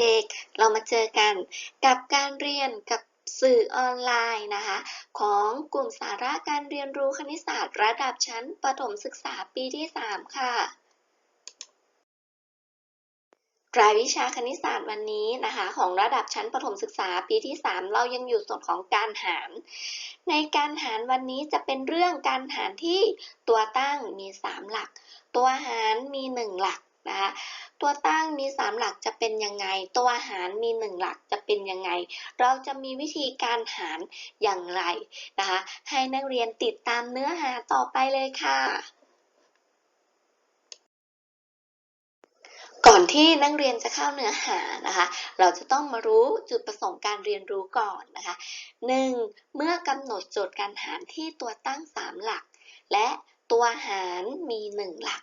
เด็กๆ เรามาเจอกันกับการเรียนกับสื่อออนไลน์นะคะ ของกลุ่มสาระการเรียนรู้คณิตศาสตร์ระดับชั้นประถมศึกษาปีที่ 3 ค่ะรายวิชาคณิตศาสตร์วันนี้นะคะ ของระดับชั้นประถมศึกษาปีที่ 3 เรายังอยู่ส่วนของการหาร ในการหารวันนี้จะเป็นเรื่องการหารที่ตัวตั้งมี 3 หลัก ตัวหารมี 1 หลัก นะคะตัวตั้งมี 3 หลักจะเป็นยังไง ตัวหารมี 1 หลักจะเป็นยังไง เราจะมีวิธีการหารอย่างไรนะคะให้นักเรียนติดตามเนื้อหาต่อไปเลยค่ะก่อนที่นักเรียนจะเข้าเนื้อหานะคะ เราจะต้องมารู้จุดประสงค์การเรียนรู้ก่อนนะคะ 1. เมื่อกำหนดโจทย์การหารที่ตัวตั้ง 3 หลัก และตัวหารมี 1 หลัก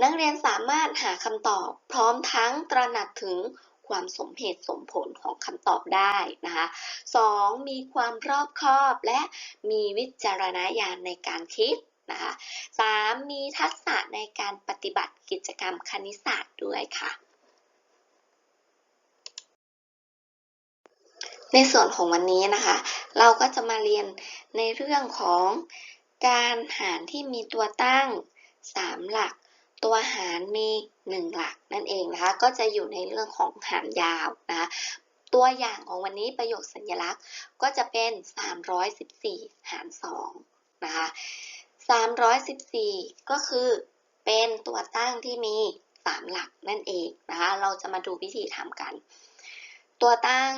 นักเรียนสามารถหาคำตอบ พร้อมทั้งตระหนักถึงความสมเหตุสมผลของคำตอบได้นะคะ 2. มีความรอบคอบและมีวิจารณญาณในการคิดนะคะ 3. มีทักษะในการปฏิบัติกิจกรรมคณิตศาสตร์ด้วยค่ะ ในส่วนของวันนี้นะคะ เราก็จะมาเรียนในเรื่องของการหารที่มีตัวตั้ง 3 หลัก ตัวหารมี 1 หลักนั่นเองนะคะ ก็จะอยู่ในเรื่องของหารยาวนะคะตัวอย่างของวันนี้ประโยคสัญลักษณ์ก็จะเป็น 314 หาร2นะคะ314 ก็คือเป็นตัวตั้งที่มี 3 หลักนั่นเองนะคะ เราจะมาดูวิธีทำกัน ตัวตั้ง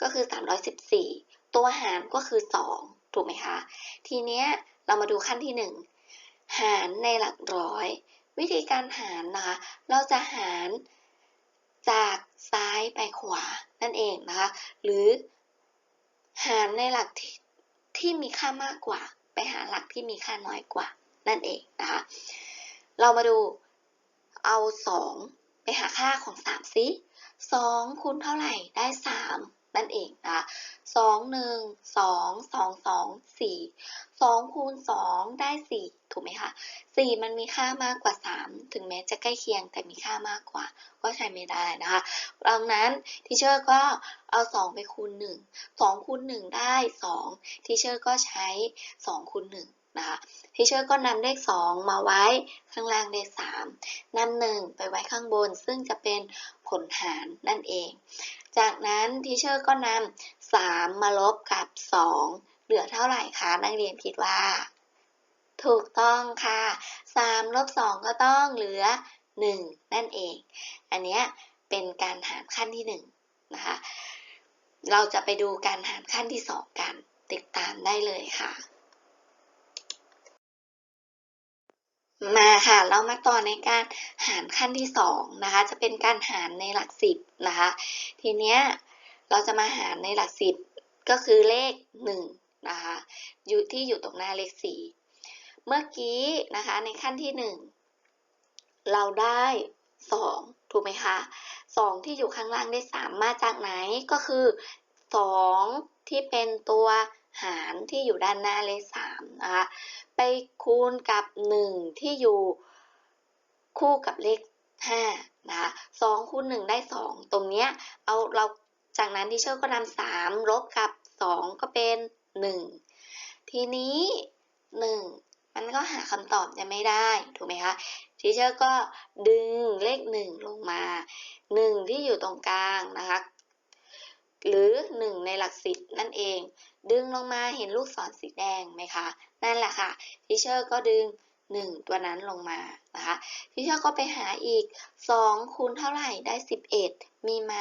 ก็คือ 314 ตัวหารก็คือ 2 ถูกไหมคะ ทีเนี้ยเรามาดูขั้นที่ 1 หารในหลักร้อย วิธีการหารนะคะ เราจะหารจากซ้ายไปขวานั่นเองนะคะ หรือหารในหลักที่ที่มีค่ามากกว่า ไปหาหลักที่มีค่าน้อยกว่านั่นเองนะคะ เรามาดูเอา 2 ไปหาค่าของ 3 ซิ 2คูณเท่าไหร่ได้ 3 นั่นเองนะคะ2 1 2 2 2 4 2คูณ2ได้4ถูกไหมคะ4มันมีค่ามากกว่า3ถึงแม้จะใกล้เคียงแต่มีค่ามากกว่า ก็ใช้ไม่ได้นะคะดังนั้นทีเชอร์ก็เอา2ไปคูณ1 2คูณ1ได้2ทีเชอร์ก็ใช้2คูณ1นะคะทีเชอร์ก็นำเลข 2 มาไว้ข้างล่างเลข 3นำ1ไปไว้ข้างบน ซึ่งจะเป็นผลหารนั่นเอง จากนั้นทีเชอร์ก็นำ3มาลบกับ 2 เหลือเท่าไหร่คะนักเรียนคิดว่า ถูกต้องค่ะ3ลบ2ก็ต้องเหลือ 1 นั่นเอง อันนี้เป็นการหารขั้นที่ 1 นะคะ เราจะไปดูการหารขั้นที่ 2 กัน ติดตามได้เลยค่ะ มาค่ะเรามาต่อในการหารขั้นที่2นะคะจะเป็นการหารในหลักสิบนะคะทีเนี้ยเราจะมาหารในหลักสิบก็คือเลข1นะคะอยู่ที่อยู่ตรงหน้าเลข4เมื่อกี้นะคะในขั้นที่ 1 เราได้ 2 ถูกไหมคะ2ที่อยู่ข้างล่างได้ 3 มาจากไหนก็คือ 2 ที่เป็นตัวหารที่อยู่ด้านหน้าเลข 3นะคะไปคูณกับ 1 ที่อยู่คู่กับเลข5นะคะ2คูณ1ได้ 2 ตรงเนี้ยเอาเราจากนั้นที่เชอร์ก็นำ3ลบกับ 2 ก็เป็น 1 ทีนี้ 1 มันก็หาคำตอบจะไม่ได้ถูกไหมคะทีเชอร์ก็ดึงเลข 1 ลงมา 1 ที่อยู่ตรงกลางนะคะหรือ 1 ในหลักสิบนั่นเองดึงลงมาเห็นลูกศรสีแดงไหมคะ นั่นแหละค่ะทีเชอร์ก็ดึง 1 ตัวนั้นลงมานะคะทีเชอร์ก็ไปหาอีก 2คูณเท่าไหร่ได้ 11 มีไหม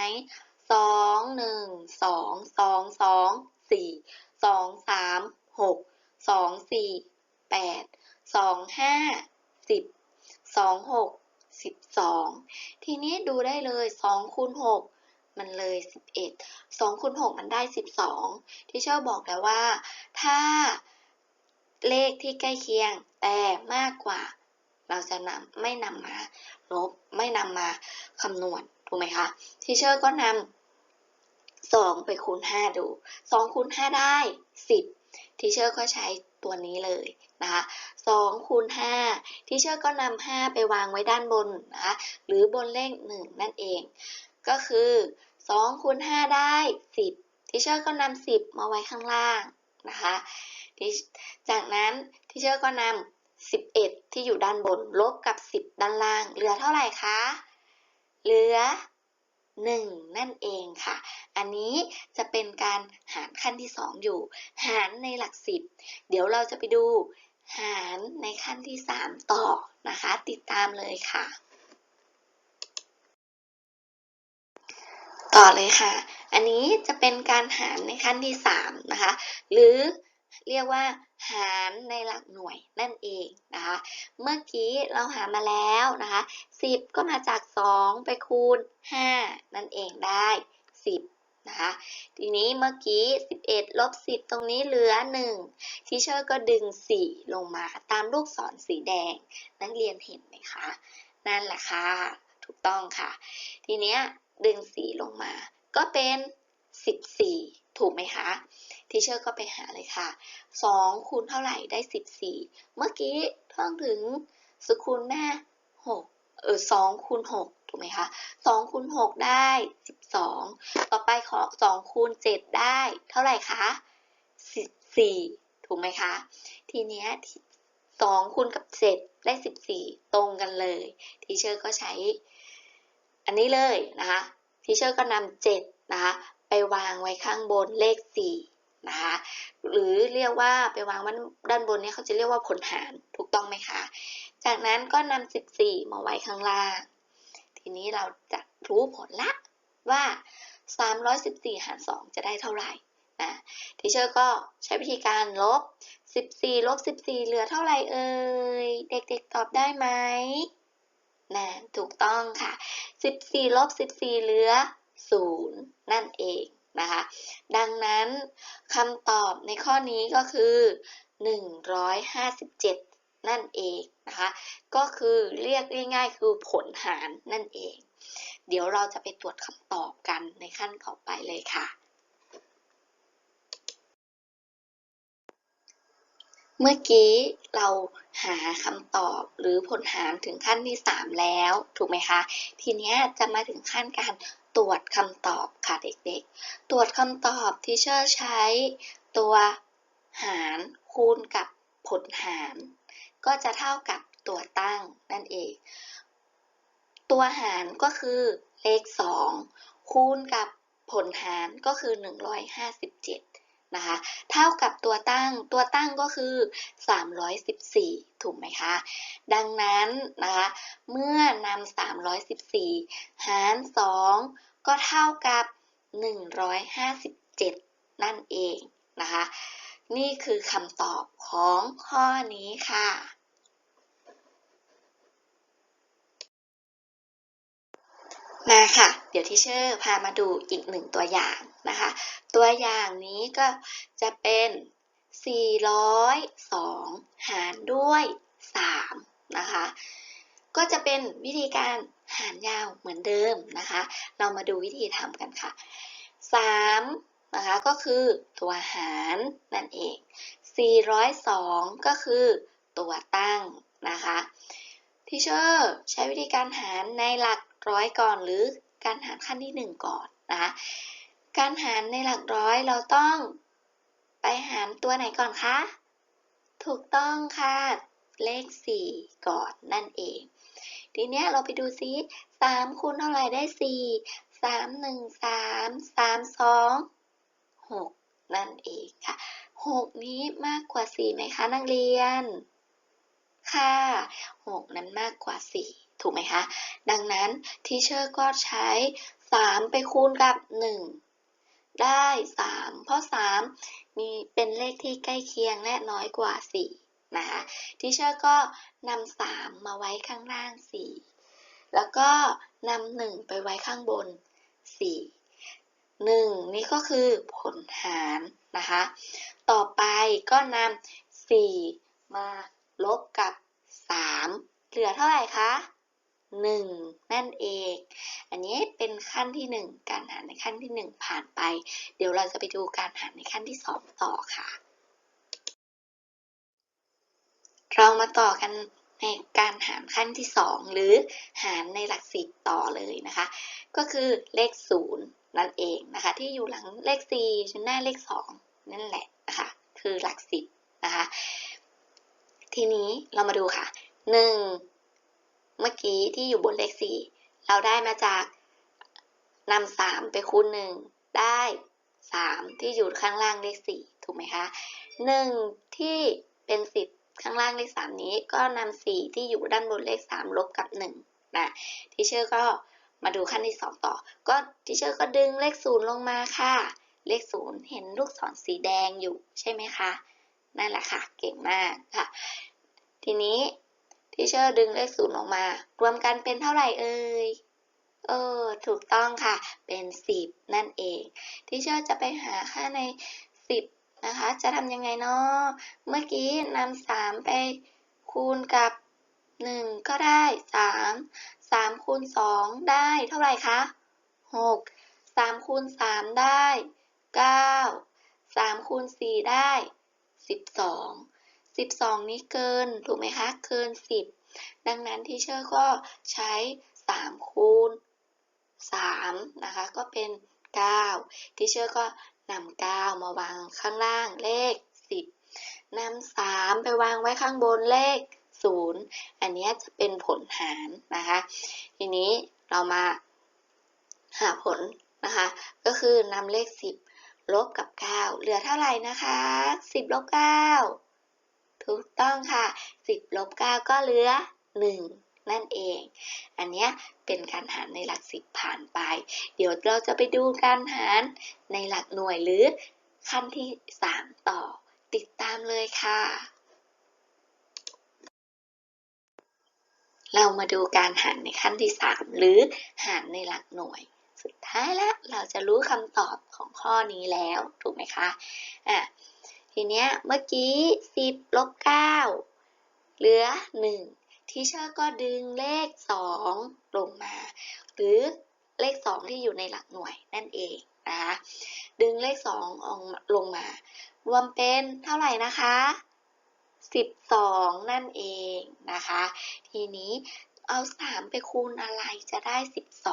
2 1 2 2 2 4 2 3 6 2 4 8 2 5 10 2 6 12 ทีนี้ดูได้เลย 2คูณ6 มันเลย 11 2คูณ6มันได้ 12 ที่เชอร์บอกแล้วว่า ถ้าเลขที่ใกล้เคียงแต่มากกว่า เราจะนำไม่นำมาลบไม่นำมาคำนวณถูกไหมคะทีเชอร์ก็นำ2ไปคูณ 5 ดู2คูณ 5 ได้ 10ทีเชอร์ก็ใช้ตัวนี้เลยนะคะ2คูณ5ทีเชอร์ก็นำ5ไปวางไว้ด้านบนนะคะหรือบนเลข 1 นั่นเอง ก็คือ 2คูณ5ได้ 10ทิเชอร์ก็นำ10 มาไว้ข้างล่างนะคะ จากนั้นทิเชอร์ก็นำ11 ที่อยู่ด้านบนลบกับ 10 ด้านล่าง เหลือเท่าไหร่คะ เหลือ 1 นั่นเองค่ะ อันนี้จะเป็นการหารขั้นที่ 2 อยู่ หารในหลัก 10 เดี๋ยวเราจะไปดูหารในขั้นที่ 3 ต่อนะคะ ติดตามเลยค่ะ ต่อเลยค่ะ อันนี้จะเป็นการหารในขั้นที่3นะคะ หรือเรียกว่าหารในหลักหน่วยนั่นเองนะคะ เมื่อกี้เราหามาแล้วนะคะ 10 ก็มาจาก 2 ไปคูณ 5 นั่นเองได้ 10นะคะ ทีนี้เมื่อกี้ 11 ลบ 10 ตรงนี้เหลือ 1 ทีเชอร์ก็ดึง 4 ลงมาตามลูกศรสีแดง นักเรียนเห็นไหมคะ นั่นแหละค่ะ ถูกต้องค่ะ ทีเนี้ย ดึง4ลงมา ก็เป็น 14 ถูกไหมคะทีเชอร์ก็ไปหาเลยค่ะ 2 คูณเท่าไหร่ได้ 14 เมื่อกี้ท่องถึงสกุลหน้า6เออ2คูณ6ถูกไหมคะ2คูณ6ได้ 12 ต่อไปขอ2คูณ7ได้ เท่าไหร่คะ14 ถูกไหมคะ ทีเนี้ย2คูณกับ 7 ได้ 14 ตรงกันเลย ทีเชอร์ก็ใช้ อันนี้เลยนะคะทีเชอร์ก็นำ7นะคะไปวางไว้ข้างบนเลข4นะคะหรือเรียกว่าไปวางไว้ด้านบนเนี่ยเขาจะเรียกว่าผลหารถูกต้องไหมคะ จากนั้นก็นำ14 มาไว้ข้างล่าง ทีนี้เราจะรู้ผลละว่า 314 หาร 2 จะได้เท่าไหร่นะทีเชอร์ก็ใช้วิธีการลบ 14 ลบ 14 เหลือเท่าไหร่เอ่ย เด็กๆตอบได้ไหม นะถูกต้องค่ะ 14ลบ14 เหลือ 0 นั่นเองนะคะ ดังนั้นคำตอบในข้อนี้ก็คือ 157 นั่นเองนะคะ ก็คือเรียกง่ายๆคือผลหารนั่นเอง เดี๋ยวเราจะไปตรวจคำตอบกันในขั้นต่อไปเลยค่ะ เมื่อกี้เราหาคำตอบหรือผลหารถึงขั้นที่ 3 แล้ว ถูกไหมคะ ทีนี้จะมาถึงขั้นการตรวจคำตอบค่ะเด็กๆ ตรวจคำตอบที่เชอร์ใช้ ตัวหารคูณกับผลหาร ก็จะเท่ากับตัวตั้งนั่นเอง ตัวหารก็คือเลข 2 คูณกับผลหารก็คือ 157 นะคะ เท่ากับตัวตั้ง ตัวตั้งก็คือ 314 ถูกไหมคะ ดังนั้นนะคะ เมื่อนำ314 หาร 2 ก็เท่ากับ 157 นั่นเองนะคะ นี่คือคำตอบของข้อนี้ค่ะมาค่ะ เดี๋ยวที่เชอร์พามาดูอีกหนึ่งตัวอย่าง นะคะ ตัวอย่างนี้ก็จะเป็น 402 หารด้วย 3 นะคะ ก็จะเป็นวิธีการหารยาวเหมือนเดิมนะคะ เรามาดูวิธีทำกันค่ะ 3 นะคะก็คือตัวหารนั่นเอง 402 ก็คือตัวตั้งนะคะทีเชอร์ใช้วิธีการหารในหลักร้อยก่อนหรือการหารขั้นที่ 1 ก่อนนะคะ การหารในหลักร้อยเราต้อง ไปหารตัวไหนก่อนคะ ถูกต้องค่ะ เลข 4 ก่อนนั่นเอง ทีเนี้ยเราไปดูซิ3คูณเท่าไหร่ได้ 4 3 1 3 3 2 6 นั่นเองค่ะ 6 นี้มากกว่า 4 ไหมคะ นักเรียน ค่ะ 6 นั้นมากกว่า 4 ถูกไหมคะ ดังนั้นทีเชอร์ก็ใช้ 3 ไปคูณกับ 1 ได้ 3 เพราะ 3 มีเป็นเลขที่ใกล้เคียงและน้อยกว่า 4 นะคะทีเชอร์ก็นำ3มาไว้ข้างล่าง 4 แล้วก็นำ1ไปไว้ข้างบน 4 1 นี่ก็คือผลหารนะคะ ต่อไปก็นำ4มาลบกับ 3 เหลือเท่าไหร่คะ 1 นั่นเอง อันนี้เป็นขั้นที่ 1 การหารในขั้นที่ 1 ผ่านไป เดี๋ยวเราจะไปดูการหารในขั้นที่ 2 ต่อค่ะ เรามาต่อกันในการหารขั้นที่ 2 หรือหารในหลักสิบต่อเลยนะคะ ก็คือเลข 0 นั่นเองนะคะ ที่อยู่หลังเลข4ชั้นหน้าเลข 2 นั่นแหละนะคะ คือหลักสิบนะคะ ทีนี้เรามาดูค่ะ 1 เมื่อกี้ที่อยู่บนเลข4เราได้มาจากนำ3ไปคูณ1ได้3ที่อยู่ข้างล่างเลข4ถูกไหมคะ1ที่เป็น10ข้างล่างเลข3นี้ก็นำ4ที่อยู่ด้านบนเลข3ลบกับ1นะทีเชอร์ก็มาดูขั้นที่2ต่อ ก็ทีเชอร์ก็ดึงเลข0ลงมาค่ะ เลข0เห็นลูกศรสีแดงอยู่ใช่ไหมคะ นั่นแหละค่ะ เก่งมากค่ะ ทีนี้ ทีเชอร์ดึงเลข0ลงมา รวมกันเป็นเท่าไหร่เอ่ยเออ ถูกต้องค่ะ เป็น 10 นั่นเองที่เชอร์จะไปหาค่าใน 10 นะคะ จะทำยังไงเนาะเมื่อกี้นำ3ไปคูณกับ 1 ก็ได้ 3 3คูณ2ได้เท่าไหร่คะ 6 3คูณ3ได้ 9 3คูณ4ได้ 12 12 นี้เกิน ถูกไหมคะ เกิน 10 ดังนั้นที่เชอร์ก็ใช้ 3 คูณ 3 นะคะ ก็เป็น 9 ที่เชอร์ก็นำ9มาวางข้างล่างเลข 10นำ3 ไปวางไว้ข้างบนเลข 0 อันนี้จะเป็นผลหารนะคะ ทีนี้เรามาหาผลนะคะ ก็คือนำเลข 10 ลบกับ 9 เหลือเท่าไหร่นะคะ 10 ลบ 9 ถูกต้องค่ะ 10ลบ9ก็เหลือ 1 นั่นเอง อันเนี้ยเป็นการหารในหลักสิบผ่านไป เดี๋ยวเราจะไปดูการหารในหลักหน่วยหรือขั้นที่ 3 ต่อ ติดตามเลยค่ะ เรามาดูการหารในขั้นที่ 3 หรือหารในหลักหน่วยสุดท้ายแล้วเราจะรู้คำตอบของข้อนี้แล้ว ถูกไหมคะ อะ ทีเนี้ยเมื่อกี้ 10ลบ9เหลือ 1 ทีเชอร์ก็ดึงเลข 2 ลงมา หรือเลข 2 ที่อยู่ในหลักหน่วยนั่นเองนะคะดึงเลข2ออกลงมา รวมเป็นเท่าไหร่นะคะ 12 นั่นเองนะคะ ทีนี้เอา 3 ไปคูณอะไรจะได้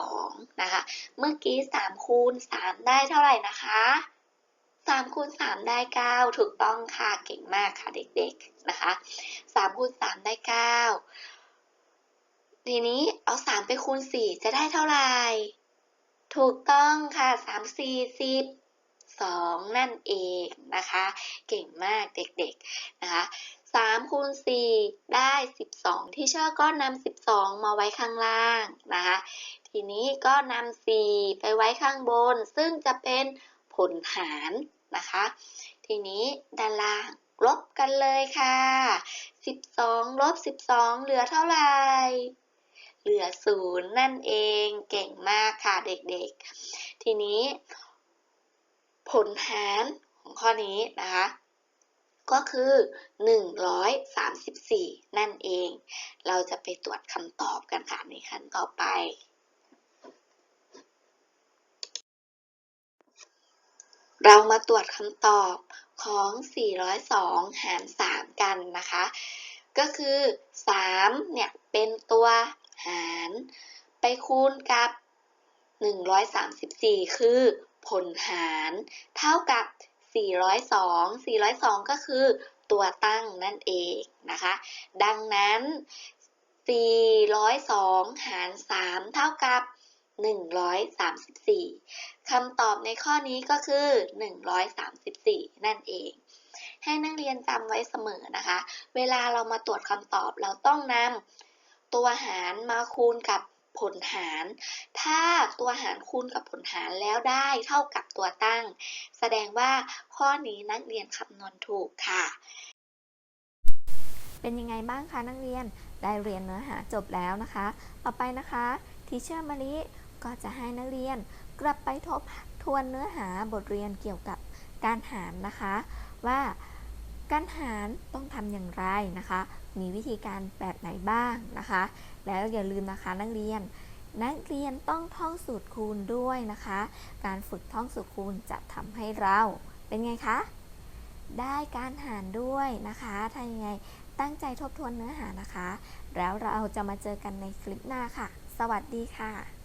12 นะคะ เมื่อกี้ 3 คูณ 3 ได้เท่าไหร่นะคะ 3คูณ3ได้ 9 ถูกต้องค่ะ เก่งมากค่ะเด็กๆนะคะ3คูณ3ได้ 9 ทีนี้เอา 3 ไปคูณ 4 จะได้เท่าไหร่ ถูกต้องค่ะ 3 4 10 2 นั่นเองนะคะ เก่งมากเด็กๆนะคะ3คูณ4ได้ 12 ที่เชอร์ก็นำ12 มาไว้ข้างล่างนะคะ ทีนี้ก็นำ4ไปไว้ข้างบน ซึ่งจะเป็นผลหาร นะคะ ทีนี้ด้านล่างลบกันเลยค่ะ 12 ลบ 12 เหลือเท่าไหร่เหลือ0นั่นเองเก่งมากค่ะเด็กๆ ทีนี้ ผลหารของข้อนี้นะคะ ก็คือ 134 นั่นเอง เราจะไปตรวจคำตอบกันค่ะในขั้นต่อไป เรามาตรวจคำตอบของ 402 หาร 3 กันนะคะ ก็คือ 3 เนี่ย เป็นตัวหาร ไปคูณกับ 134 คือผลหาร เท่ากับ 402 402 ก็คือตัวตั้งนั่นเองนะคะ ดังนั้น 402 หาร 3 เท่ากับ 134คำตอบในข้อนี้ก็คือ 134 นั่นเอง ให้นักเรียนจำไว้เสมอนะคะ เวลาเรามาตรวจคำตอบเราต้องนำตัวหารมาคูณกับผลหาร ถ้าตัวหารคูณกับผลหารแล้วได้เท่ากับตัวตั้ง แสดงว่าข้อนี้นักเรียนคำนวณถูกค่ะ เป็นยังไงบ้างคะนักเรียน ได้เรียนเนื้อหาจบแล้วนะคะ ต่อไปนะคะทีเชอร์มาริ ก็จะให้นักเรียนกลับไปทบทวนเนื้อหาบทเรียนเกี่ยวกับการหารนะคะ ว่าการหารต้องทำอย่างไรนะคะ มีวิธีการแบบไหนบ้างนะคะ แล้วอย่าลืมนะคะนักเรียน นักเรียนต้องท่องสูตรคูณด้วยนะคะ การฝึกท่องสูตรคูณจะทำให้เราเป็นไงคะ ได้การหารด้วยนะคะถ้ายังไงตั้งใจทบทวนเนื้อหานะคะ แล้วเราจะมาเจอกันในคลิปหน้าค่ะ สวัสดีค่ะ